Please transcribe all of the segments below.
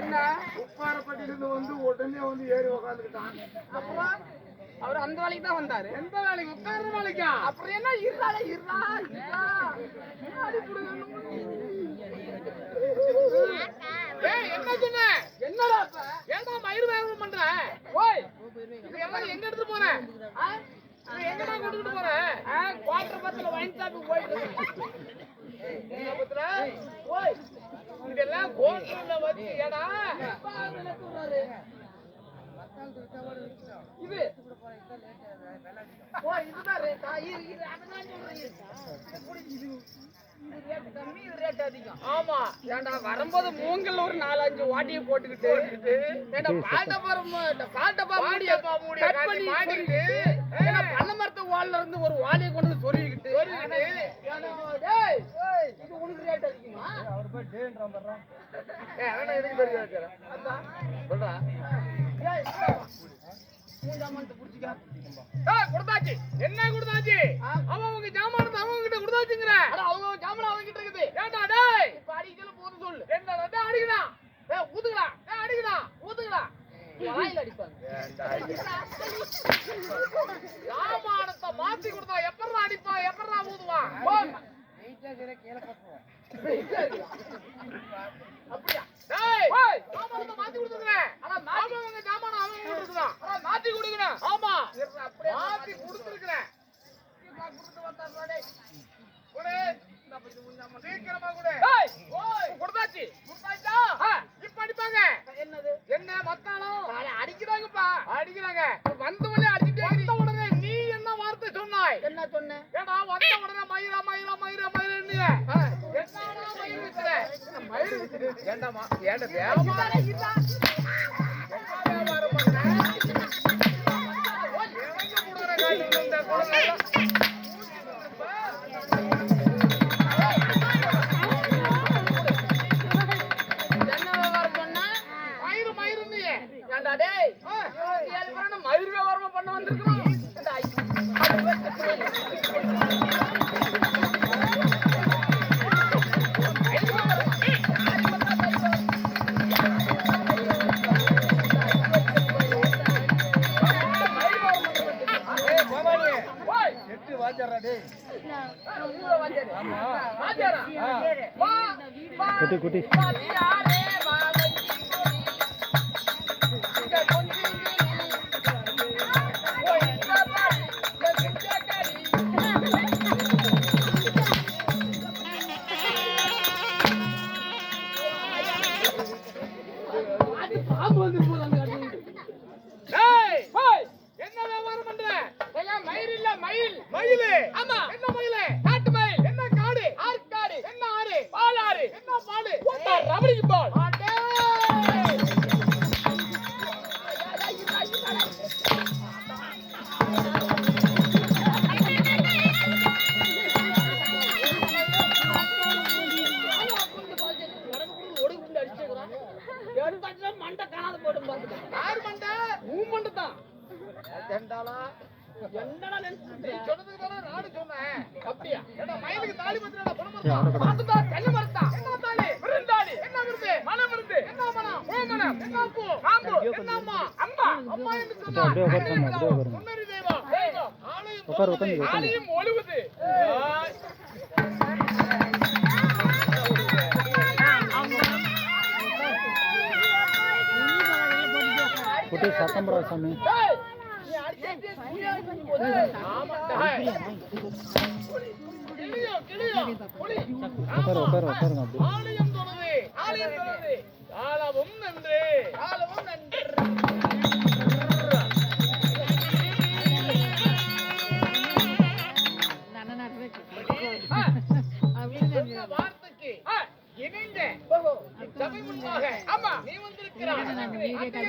என்ன? உப்பாரப்பட்டிலிருந்து வந்து உடனே வந்து ஏறி உக்காந்துக்கிட்டான். அப்புறம் அவர் அந்த வேலைக்கு தான் வந்தாரு. எந்த வேலைக்கு? உட்கார்ற வேலைக்கா? அப்புறம் என்ன? இருறாளே இருறா இருறா. ஏய் என்ன சொன்ன? என்னடா ஏன்டா மயிர் வேகம் பண்ற? ஓய் இது எல்லாம் எங்க எடுத்து போற? எங்கடா கொண்டுட்டு போற? குவார்டர் பத்துல வைன் ஷாப்புக்கு போயிட்டு ஓய் இதெல்லாம் கோட்டர்ல வச்சு ஏடா? இது. ஓ இதுதான் ரேட்டா இரு இரு அதான் ஆமா. ஏன்டா வரும்போது மூங்கல் ஒரு நாலு அஞ்சு வாட்டியை போட்டுக்கிட்டு கட் பண்ணி ஏன்டா பனை மரத்து வால்ல இருந்து ஒரு வாளியை கொண்டு வந்து சொருகிக்கிட்டு டேய் இது உனக்கு ரேட் அதிகமா? ஏய் அவன எதுக்கு பெரிய வைக்கிறேன் அதான். சொல்றா. ஏய் மூஞ்சாமன்ட்டு புடிச்சுக்க ஏய் கொடுத்தாச்சு. என்ன கொடுத்தாச்சு? அவன் அவங்க ஜாமானத்தை அவங்க கிட்ட கொடுத்தாச்சுங்கற அவங்க ஜாமான் அவங்க கிட்ட இருக்குது ஏண்டா டேய். இப்ப அடிக்கல போது சொல்லு. என்னடா டேய் அடிக்கலாம் ஏய் ஊதுக்கலாம் டேய் அடிக்கலாம் ஊதுக்கலாம் வாயில அடிப்பாங்க. ஜாமானத்தை மாத்தி கொடுத்தா எப்பறா அடிப்பா? எப்பறா ஊதுவான் அப்படியா? டேய் ஜாமானத்தை மாத்தி கொடுத்துக்கிறேன் ஆனா மாத்தி. அவங்க ஜாமான கொடுத்துறான் ஆனா மாத்தி கொடுக்கணும் ஆமா. மாத்தி கொடுத்துருக்கிறேன் கொடுத்துட்டு வந்தாருடா டேய் கொடு இந்த அப்ப இது கொஞ்சம் சீக்கிரமா கொடு. கொடுத்தாச்சு. கொடுத்தாச்சா? இப்ப அடிப்பாங்க. என்னது? என்ன மத்தாளம் அடிக்கிறாங்கப்பா. அடிக்கிறாங்க. வந்த உடனே அடிச்சிட்டே வந்த உடனே நீ என்ன வார்த்தை சொன்னாய்? என்ன சொன்ன? ஏடா வந்த உடனே மயிரா மயிரா மயிரா மயிரன்னு. என்னடா மயிர் வித்துற? மயிர் வித்துரு ஏண்டாமா ஏண்ட வியாபாரம் வியாபாரம் பண்ண எவங்க முடுற காட்டு இந்த குழந்தை வா. குட்டி என்று சொன்னா. அப்படியே உட்காருங்க, அன்னை அப்படியே தெய்வம். உட்காருங்க. முன்னறி தெய்வம். தெய்வம். உட்காரு, காலமும் நன்று. காலமும் நன்று. முன்பாக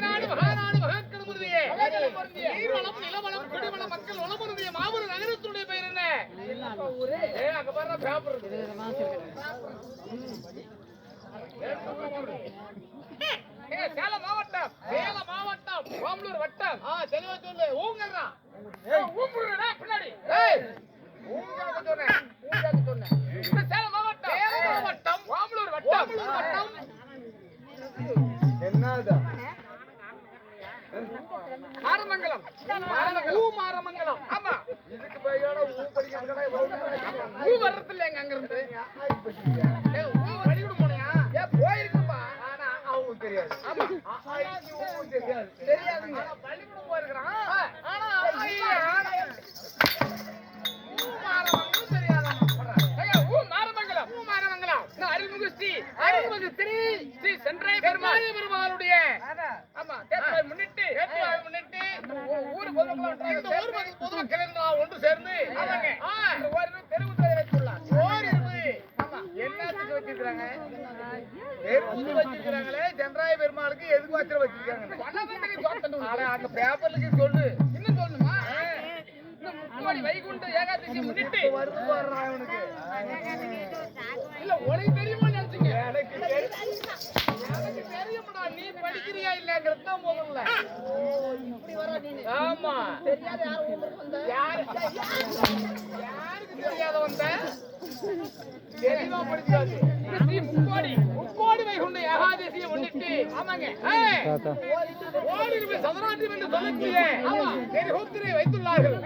நாடு மகாநாடு மகாக்கள் மக்கள் வளம் முருதிய நகரத்துடைய பெயர் அங்க பாரு பேப்பர் சேலம் மாவட்டம். சேலம் மாவட்டம். ஓமலூர் வட்டம். ஆ தெளிவா சொல்லு. ஊங்கறா. ஏய் ஊம்புறடா பின்னாடி. ஏய் ஊங்காக சொன்னேன். ஊங்காக சொன்னேன். இது சேலம் மாவட்டம். சேலம் மாவட்டம். ஓமலூர் வட்டம். ஓமலூர் வட்டம். மாரமங்கலம். ஊ மாரமங்கலம். ஆமா. இதுக்கு பையோட ஊ படிக்கிறதுக்கடா ஊ வர்றது இல்லைங்க அங்க இருந்து. அருள்மிகு ஸ்ரீ சென்றாய பெருமாள். பெருமாளுடைய. ஆமா. தேர்தலை முன்னிட்டு தேர்தலை முன்னிட்டு ஊ- ஊர் பொதுமக்கள் இந்த ஊர் மக்கள் பொதுமக்கள் எல்லாம் ஒன்று சேர்ந்து ஆமாங்க. இந்த ஓரிரு தெருவுத்துறை வைத்துள்ளார். ஓரிரு ஆமா. என்னத்துக்கு வச்சிருக்காங்க நெருப்பு வச்சிருக்காங்களே சென்றாய பெருமாளுக்கு எதுக்கு வச்சிர வச்சிருக்காங்க அந்த பேப்பர்லுக்கு சொல்லு. இன்னும் சொல்லணுமா? இந்த முக்கோடி வைகுண்ட ஏகாதசியை முன்னிட்டு. வருது அவனுக்கு இல்ல உனக்கு தெரியுமா நினைச்சீங்க எனக்கு தெரியும். எனக்கு தெரியும்டா நீ படிக்கிறியா இல்லங்கிறது தான் முதல்ல. ஆமா. யாரு யாருக்கு தெரியாத வந்த? தெளிவா படிச்சாச்சு ஸ்ரீ முக்கோடி முக்கோடி வைகுண்ட ஏகாதசியை முன்னிட்டு ஆமாங்க. தாத்தா ஓரிரு சதுராண்டி என்று சொல்லக்கூடிய நெருகோத்திரை வைத்துள்ளார்கள்.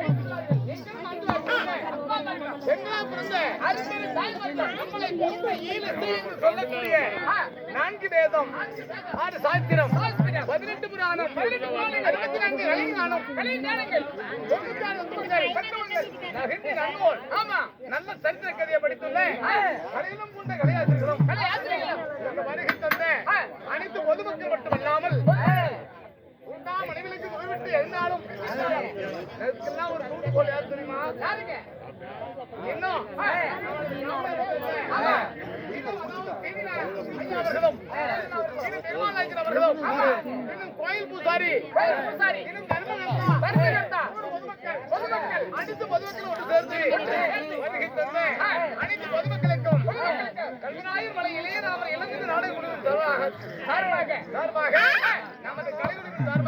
சொல்லக்கூடிய நான்கு வேதம் ஆறு சாஸ்திரம் பதினெட்டு புராணம் அறுபத்தி நான்கு கலைஞானம் கலைஞானங்கள் தொண்ணூத்தாறு ஆமா நல்ல சரித்திர கதையை படித்துள்ளேன். கலையிலும் கொண்ட கலையாசிரியர்களும் கலையாசிரியர்களும் இந்த வருகை தந்த அனைத்து பொதுமக்கள் மட்டுமல்லாமல் உண்டாம் மனைவிகளுக்கு நோய்விட்டு எழுந்தாலும் இதற்கெல்லாம் ஒரு தூண்டுகோல் யார் தெரியுமா யாருங்க இன்னும் ஆமா. இன்னும் அதாவது பெரியநாயகர் ஐயா அவர்களும் திரு பெருமாநாயக்கர் அவர்களும் இன்னும் கோயில் பூசாரி இன்னும் தர்மகர்த்தா பொதுமக்கள் அனைத்து பொதுமக்களும் ஒன்று சேர்ந்து வருகை அனைத்து பொதுமக்களுக்கும் கல்விநாயகர் மலை இளையராமர் இளஞ்சது நாடக குழுவின் சார்பாக சார்பாக நமது கலைக்குழுவின் சார்பாக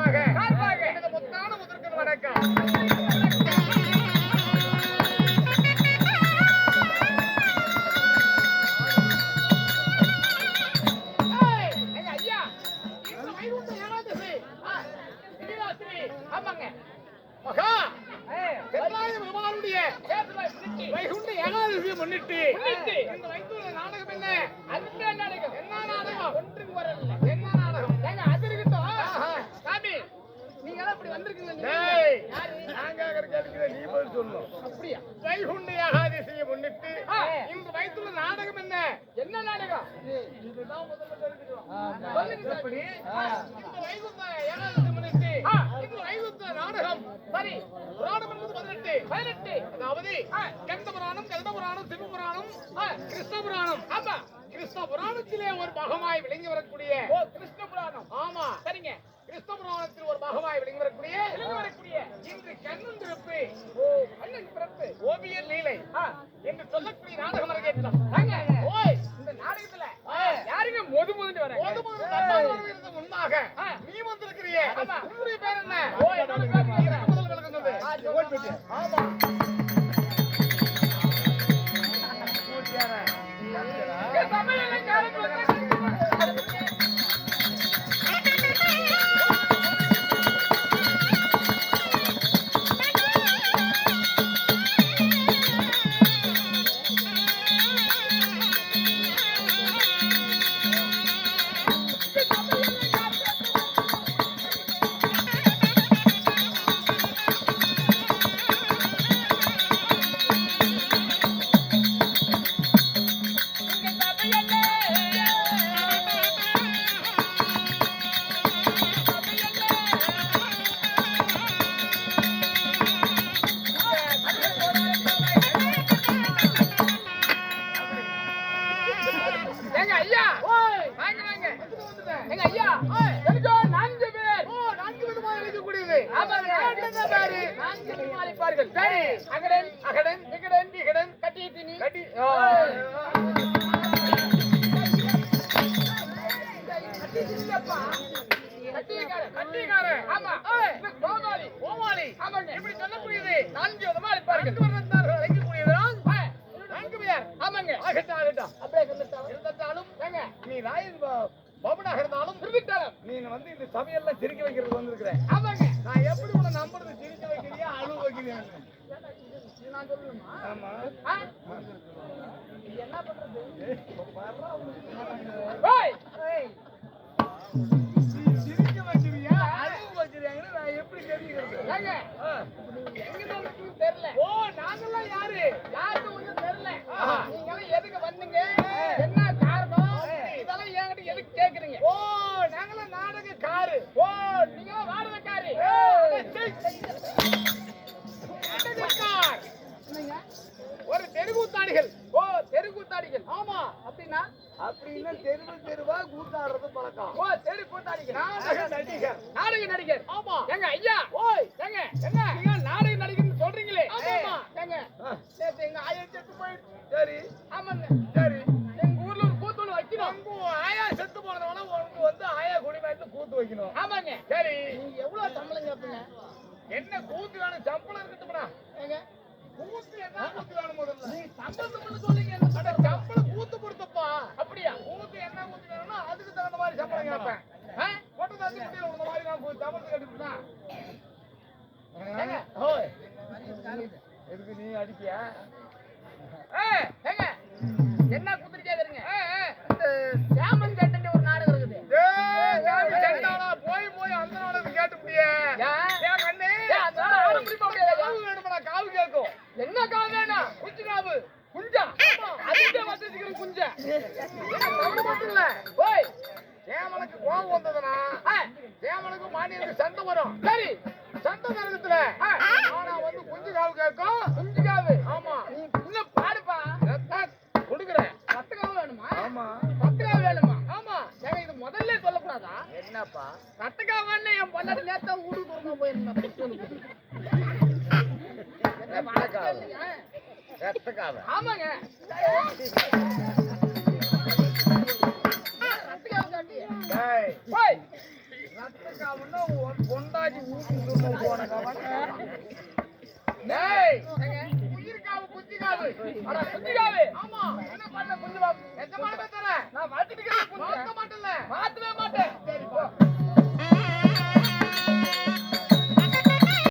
மகா, செல்லாய பெருமாளுடைய வைகுண்ட ஏகாதசியை முன்னிட்டு இந்த வைத்துள்ள நாடகம் என்ன? நாடகம். என்ன நாடகம்? ஒன்றுக்கு வரல என்ன நாடகம்? ஏங்க அது இருக்கட்டும் சாமி நீங்க எல்லாம் இப்படி வந்திருக்கீங்க டேய், நான் கேக்குற கேள்விக்கு நீ பதில் சொல்லணும் அப்படியா? வைகுண்ட ஏகாதசியை முன்னிட்டு இந்த வயிற்றுல நாடகம் என்ன? என்ன நாடகம்? இதுதான் முதல்ல தெரிஞ்சுக்கணும் சொல்லுங்க சாமி. இந்த வைகுந்த ஏகாதசி முன்னிட்டு இந்த வைகுந்த நாடகம் சரி புராணம் என்பது பதினெட்டு. பதினெட்டு. அதாவது கந்த புராணம் கருட புராணம் சிவ புராணம் கிருஷ்ண புராணம் ஆமா. கிருஷ்ண புராணத்திலே ஒரு பாகமாய் விளங்கி வரக்கூடிய ஓ கிருஷ்ண புராணம் ஆமா. சரிங்க. கிருஷ்ண புராணத்தில் ஒரு பாகமாய் விளங்கி வரக்கூடிய விளங்கி வரக்கூடிய இன்று கண்ணன் பிறப்பு ஓ கண்ணன் பிறப்பு ஓவியர் லீலை என்று சொல்லக்கூடிய நாடகம் அரங்கேற்றம் நீ ராயல் பவனாக இருந்தாலும் திருவிட்டாலும் நீ வந்து இந்த சமையல்லாம் சிரிக்க வைக்கிறது வந்திருக்கிறேன் ஆமாங்க. நான் எப்படி உன்னை நம்புறது சிரிக்க வைக்கிறியா அழுவ வைக்கிறியா நான் சொல்லணுமா ஆமா ஆ? இது என்ன பண்றது ஓய் சிரிக்க வைக்கிறியா அழுவ வைக்கிறியாங்கன்னு நான் எப்படி தெரிஞ்சுக்கிறது ஏங்க ஆ. நீங்க எங்க தெரியல ஓ நாங்கெல்லாம் யாரு யாருக்கும் ஒண்ணும் தெரியல ஆஹா. நீங்க எல்லாம் எதுக்கு வந்தீங்க என்ன காரணம் இதெல்லாம் என்கிட்ட எதுக்கு கேக்குறீங்க ஓ அப்படின்னா தெருவு தெருவா கூத்தாடுறது பழக்கம். ஓ தெரு கூத்தாடிகள். நாடக நடிகர். நாடக நடிகர். ஆமா. ஏங்க ஐயா. ஓய். ஏங்க என்ன நீங்க நாடக நடிகர்னு சொல்றீங்களே? ஆமா. ஏங்க. ஆ, நேத்து எங்க ஆயா செத்து போயிடுச்சு. சரி. ஆமாங்க. சரி. எங்க ஊர்ல ஒரு கூத்து ஒண்ணு வைக்கணும் உங்க ஆயா செத்து போனவன உனக்கு வந்து ஆயா குடி மாதிரி கூத்து வைக்கணும். ஆமாங்க. சரி. நீங்க எவ்வளவு சம்பளம் கேப்பீங்க? என்ன கூத்து வேணும்? சம்பளம் இருக்கட்டும்டா. ஏங்க. கூத்து என்ன கூத்து வேணும் முதல்ல? நீ சம்பளம் சொல்லுங்க சம்பளம் கேட்பேன்? போட்டு தந்து குட்டியில உங்க மாதிரி நான் சம்பளம் கட்டிவிட்டா எதுக்கு நீ அடிக்கியா? சேமனுக்கு கோபம் வந்ததுன்னா ஆ, சேமனுக்கு மானியனுக்கு சண்டை வரும். சரி. சண்டை நேரத்துல ஆனா வந்து குஞ்சு காவு கேட்கும். குஞ்சு காவு. ஆமா. இன்னும் பாடுப்பா. கொடுக்குறேன். ரத்தக்காவு வேணுமா? ஆமா. ரத்தக்காவு வேணுமா? ஆமா. ஏங்க இது முதல்ல சொல்லக்கூடாதா? என்னப்பா? ரத்தக்காவன்னு என் பொண்ணாடி நேத்தா ஊடு கொடுக்க போயிருந்தேன் என்ன காவு. ஆமாங்க. பண்ணாமன்னா உன் பொண்டாட்டி ஊட்டி போன கவனம் ஆமா என்ன பண்ண கொஞ்சம் நான் மாத்திட்டு மாட்டேன்.